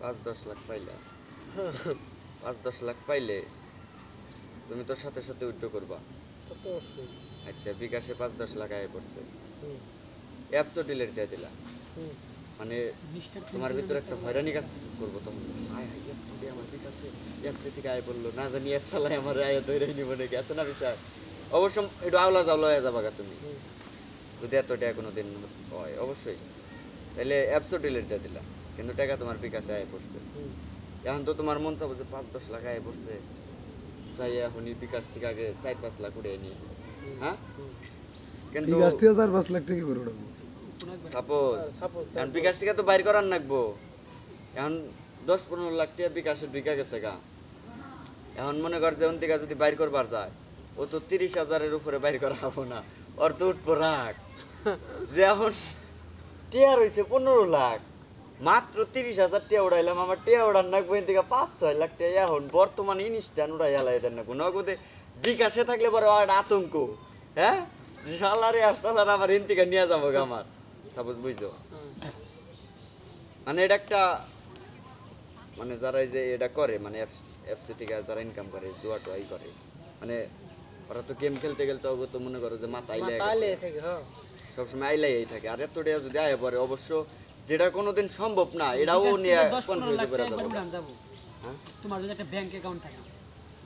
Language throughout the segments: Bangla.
পাঁচ দশ লাখ পাইলা। পাঁচ দশ লাখ পাইলে তুমি তোর সাথে সাথে উইথড্র করবা। তা তো অবশ্যই। আচ্ছা বিকাশে পাঁচ দশ লাখ আয় পড়ছে। অ্যাপসও ডিলেট দিয়ে দিলা। মানে তোমার ভিতরে একটা হয়রানি কাজ করব তখন। আয় হায় অ্যাপ থেকে আমার বিকাশে অ্যাপসে থেকে আয় পড়ল। না জানি অ্যাপ চালাই আমার আয় ধরে নিব নাকি আছে না বিষয়? অবশ্য একটু আওলা জাওলা হয়ে যাবা গা তুমি। যদি এত টাকা কোনো দিন হয় অবশ্যই। তাহলে অ্যাপসও ডিলেট দিয়ে দিলা। কিন্তু টাকা তোমার বিকাশে আয় পড়ছে। এখন তো তোমার মন চাবো যে পাঁচ দশ লাখ আয় পড়ছে। যাই এখনই বিকাশ থেকে আগে চার পাঁচ লাখ উড়ে নিয়ে হ্যাঁ? কিন্তু বিকাশ থেকে চার পাঁচ লাখ টাকা করে উঠাবো সাপোজ এখন বিকাশ থেকে তো বাইর করার নাগবো এখন দশ পনেরো লাখ টাকা বিকাশের বিকা গেছে গা। এখন মনে কর যে ওন থেকে যদি বাইর করবার যায় ও তো তিরিশ হাজারের উপরে বাইর করা হব না। ওর তো উঠবো রাখ যে এখন টিয়া রয়েছে পনেরো লাখ। মাত্র তিরিশ হাজার টিয়া উড়াইলাম আমার টিয়া উড়ার নাকবো এন থেকে পাঁচ ছয় লাখ টিয়া। এখন বর্তমানে ইনস্ট্যান্ট উড়াই হেলাই দেন নাকবো নগদে বিকাশে থাকলে পরে আর আতঙ্ক। হ্যাঁ? সালারে সালার আমার থেকে নিয়ে যাব আমার। সাপোজ বুঝছ? মানে এটা একটা মানে যারা যে এটা করে মানে এফসি থেকে যারা ইনকাম করে জুয়া টুয়াই করে মানে ওরা তো গেম খেলতে খেলতে ওগো তো মনে করো যে মাথা আইলে সবসময় আইলাই থাকে। আর এত টাকা যদি আয় পরে অবশ্য যেটা কোনোদিন সম্ভব না এটাও নিয়ে কনফিউজ করে যাব। হ্যাঁ? তোমার যদি একটা ব্যাংক অ্যাকাউন্ট থাকে।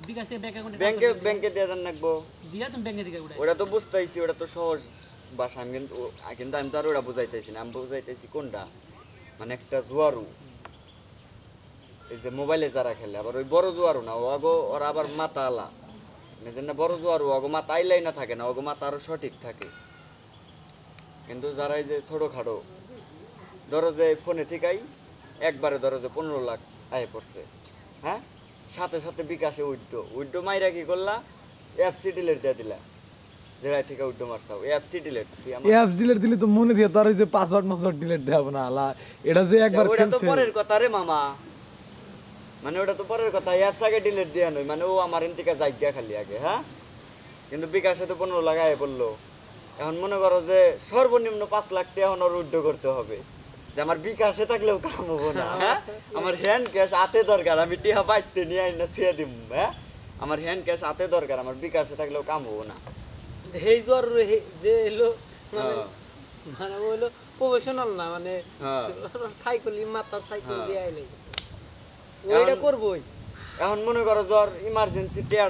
বিকাশ থেকে ব্যাংক অ্যাকাউন্টে ব্যাংকে ব্যাংকে দিয়ে দেন রাখব দিয়া তুমি ব্যাংকে উড়াই। ওটা তো বুঝতেছি ওটা তো সহজ ভাষা। আমি কিন্তু কিন্তু আমি তো আর ওটা বুঝাইতেছি না। আমি বুঝাইতেছি কোনটা? মানে একটা জুয়ারু। এই যে মোবাইলে যারা খেলে আবার ওই বড় জুয়ারু না ও আগো ওরা আবার মাথা আলা। না বড় জুয়ারু অগো মাথা আইলাই না থাকে না অগো মাথা আরও সঠিক থাকে। কিন্তু যারা এই যে ছোটো খাটো ধরো যে ফোনে ঠিকাই একবারে ধরো যে পনেরো লাখ আয় পড়ছে। হ্যাঁ? সাথে সাথে বিকাশে উঠতো উঠতো মাইরা কি করলা? এফসি ডিলেট দিয়ে দিলা। থেকে মারছাও। এফসি ডিলেট ডিলেট দিলে তো মনে দিয়ে তার যে পাসওয়ার্ড মাসওয়ার্ড ডিলেট দেওয়া না আলা এটা যে একবার আচ্ছা, ওটা তো খেলছে পরের কথা রে মামা। মানে ওটা তো পরের কথা। অ্যাপস আগে ডিলিট দেওয়া নয়। মানে ও আমার যাই গিয়া খালি আগে হ্যাঁ? কিন্তু বিকাশে তো পনেরো লাগাই বলল এখন মনে করো যে সর্বনিম্ন পাঁচ লাখ টাকা এখন উড্ড করতে হবে। যে আমার বিকাশে থাকলেও কাম হব না হ্যাঁ? আমার হ্যান্ড ক্যাশ হাতে দরকার আমি টিহা বাইতে নিয়ে আইনা ছুঁয়ে দিব হ্যাঁ? আমার হ্যান্ড ক্যাশ হাতে দরকার আমার বিকাশে থাকলেও কাম হব না। এই জ্বর যে এলো মানে হ্যাঁ। মানে হলো প্রফেশনাল না মানে সাইকেল মাথার সাইকেল। দিয়ে আইলে ওইটা করবোই। এখন মনে করো জ্বর ইমার্জেন্সি টেয়ার